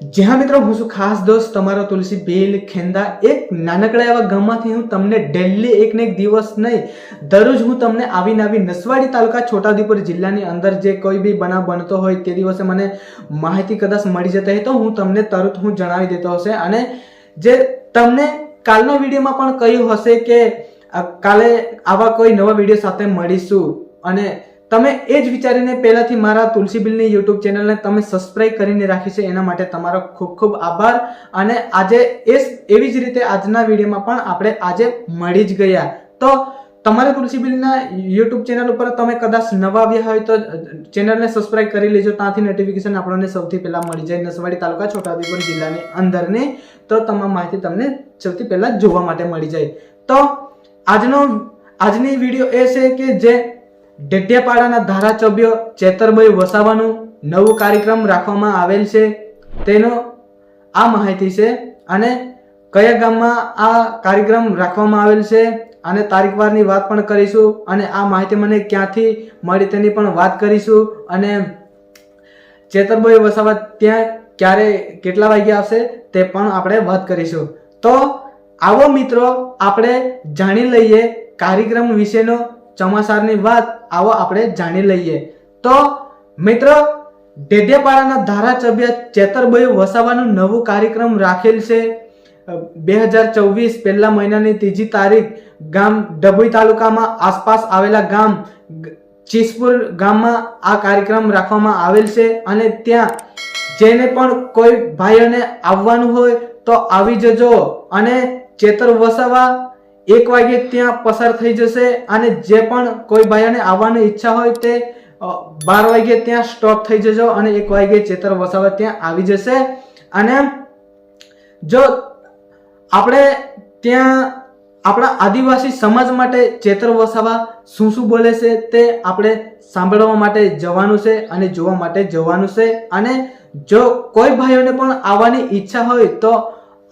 જ્યાં મિત્રો, હું છું ખાસ દોસ્ત તમારો તુલસી બેલ ખેંદા. એક નાનકડા એવા ગામમાંથી હું તમને ડેલી એક ને એક દિવસ નહીં, દરરોજ હું તમને આવી નસવાડી તાલુકા છોટાઉદેપુર જિલ્લાની અંદર જે કોઈ બી બનાવ બનતો હોય તે દિવસે મને માહિતી કદાચ મળી જતી હોય તો હું તમને તરત હું જણાવી દેતો હશે. અને જે તમને કાલના વિડીયોમાં પણ કહ્યું હશે કે કાલે આવા કોઈ નવા વીડિયો સાથે મળીશું. અને તમે એ જ વિચારીને પહેલાથી મારા તુલસી બિલની યુટ્યુબ ચેનલને તમે સબસ્ક્રાઇબ કરીને રાખી છે, એના માટે તમારો ખૂબ ખૂબ આભાર. અને આજે એ એવી જ રીતે આજના વિડીયોમાં પણ આપણે આજે મળી જ ગયા. તો તમારે તુલસી બિલના યુટ્યુબ ચેનલ ઉપર તમે કદાચ નવા આવ્યા હોય તો ચેનલને સબસ્ક્રાઇબ કરી લેજો, ત્યાંથી નોટિફિકેશન આપણને સૌથી પહેલાં મળી જાય નસવાડી તાલુકા છોટાઉદેપુર જિલ્લાની અંદરની. તો તમામ માહિતી તમને સૌથી પહેલાં જોવા માટે મળી જાય. તો આજનો, આજની વીડિયો એ છે કે જે ડેડિયાપાડાના ધારાસભ્ય ચેતરભાઈ વસાવાનું નવું કાર્યક્રમ રાખવામાં આવેલ છે. તેનો આ માહિતી છે અને કયા ગામમાં આ કાર્યક્રમ રાખવામાં આવેલ છે અને તારીખવારની વાત પણ કરીશું અને આ માહિતી મને ક્યાંથી મળી તેની પણ વાત કરીશું અને ચેતરભાઈ વસાવા ત્યાં ક્યારે કેટલા વાગ્યા આવશે તે પણ આપણે વાત કરીશું. તો આવો મિત્રો, આપણે જાણી લઈએ કાર્યક્રમ વિશેનો ચોમાસાની વાત આવો આપણે જાણી લઈએ. તો મિત્રો, ડેડિયાપાડાના ધારાસભ્ય ચેતરભાઈ વસાવાનું નવું કાર્યક્રમ રાખેલ છે. બે હજાર ચોવીસ પહેલા મહિનાની ત્રીજી તારીખ ગામ ડભોઈ તાલુકામાં આસપાસ આવેલા ગામ ચીસપુર ગામમાં આ કાર્યક્રમ રાખવામાં આવેલ છે અને ત્યાં જેને પણ કોઈ ભાઈઓને આવવાનું હોય તો આવી જજો અને ચેતર વસાવા એક વાગે ત્યાં પસાર થઈ જશે અને જે પણ કોઈ ભાઈઓને આવવાની ઈચ્છા હોય તે બાર વાગે ત્યાં સ્ટોપ થઈ જજો અને એક વાગે ચેતર વસાવા ત્યાં આવી જશે. અને જો આપણે ત્યાં આપણા આદિવાસી સમાજ માટે ચેતર વસાવા શું શું બોલે છે તે આપણે સાંભળવા માટે જવાનું છે અને જોવા માટે જવાનું છે. અને જો કોઈ ભાઈઓને પણ આવવાની ઈચ્છા હોય તો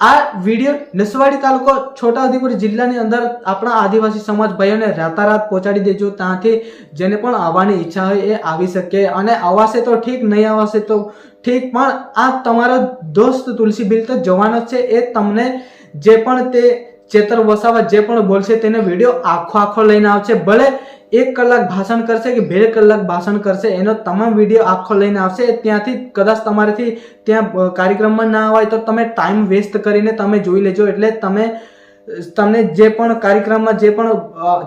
આ વીડિયો નસવાડી તાલુકો છોટાઉદેપુર જિલ્લાની અંદર આપણા આદિવાસી સમાજ ભાઈઓને રાતારાત પહોંચાડી દેજો ત્યાંથી જેને પણ આવવાની ઈચ્છા હોય એ આવી શકે. અને આવશે તો ઠીક, નહીં આવશે તો ઠીક, પણ આ તમારો દોસ્ત તુલસી બિલ તો જવાનો છે. એ તમને જે પણ તે ચેતર વસાવા જે પણ બોલશે તેને વીડિયો આખો આખો લઈને આવશે. ભલે એક કલાક ભાષણ કરશે કે બે કલાક ભાષણ કરશે, એનો તમામ વીડિયો આખો લઈને આવશે. ત્યાંથી કદાચ તમારાથી ત્યાં કાર્યક્રમમાં ના હોય તો તમે ટાઈમ વેસ્ટ કરીને તમે જોઈ લેજો. એટલે તમે, તમને જે પણ કાર્યક્રમમાં જે પણ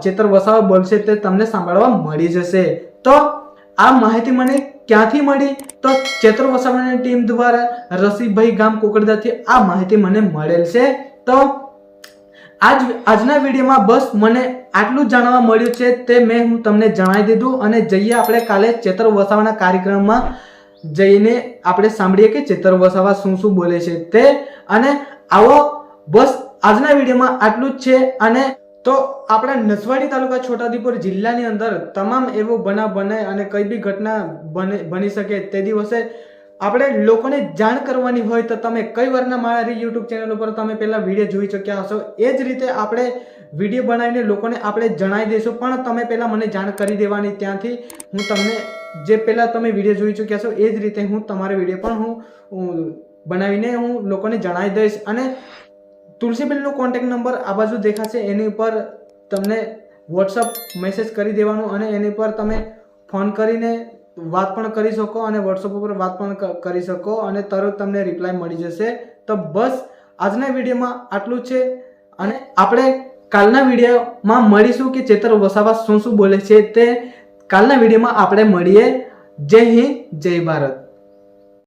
ચેતર વસાવા બોલશે તે તમને સાંભળવા મળી જશે. તો આ માહિતી મને ક્યાંથી મળી? તો ચેતર વસાવાની ટીમ દ્વારા રસીભાઈ ગામ કોકડદાથી આ માહિતી મને મળેલ છે. તો આજ આજના વિડીયોમાં બસ મને આટલું જાણવા મળ્યું છે તે મેં હું તમને જણાવી દીધું અને જઈએ આપણે કાલે ચેતર વસાવાના કાર્યક્રમમાં જઈને આપણે સાંભળીએ કે ચેતર વસાવા શું શું બોલે છે તે. અને આવો બસ આજના વિડીયોમાં આટલું જ છે અને તો આપણા નસવાડી તાલુકા છોટાઉદેપુર જિલ્લાની અંદર તમામ એવો બનાવ બને અને કઈ બી ઘટના બને બની શકે તે દિવસે આપણે લોકોને જાણ કરવાની હોય તો તમે કઈ વારના મારી યુટ્યુબ ચેનલ ઉપર તમે પહેલા વીડિયો જોઈ ચૂક્યા હશો, એ જ રીતે આપણે વીડિયો બનાવીને લોકોને આપણે જણાવી દઈશું, પણ તમે પહેલાં મને જાણ કરી દેવાની ત્યાંથી. હું તમને જે પહેલાં તમે વીડિયો જોઈ ચૂક્યા છો, એ જ રીતે હું તમારો વીડિયો પણ હું બનાવીને હું લોકોને જણાવી દઈશ. અને તુલસીબેનનો કોન્ટેક્ટ નંબર આ બાજુ દેખાશે, એની ઉપર તમને વોટ્સઅપ મેસેજ કરી દેવાનું અને એની પર તમે ફોન કરીને વાત પણ કરી શકો અને વોટ્સઅપ ઉપર વાત પણ કરી શકો અને તરત તમને રિપ્લાય મળી જશે. તો બસ, આજના વિડીયોમાં આટલું છે. અને આપણે કાલના વિડીયોમાં મળીશું કે ચેતર વસાવા શું શું બોલે છે તે કાલના વિડીયોમાં આપણે મળીએ. જય હિન્દ, જય ભારત.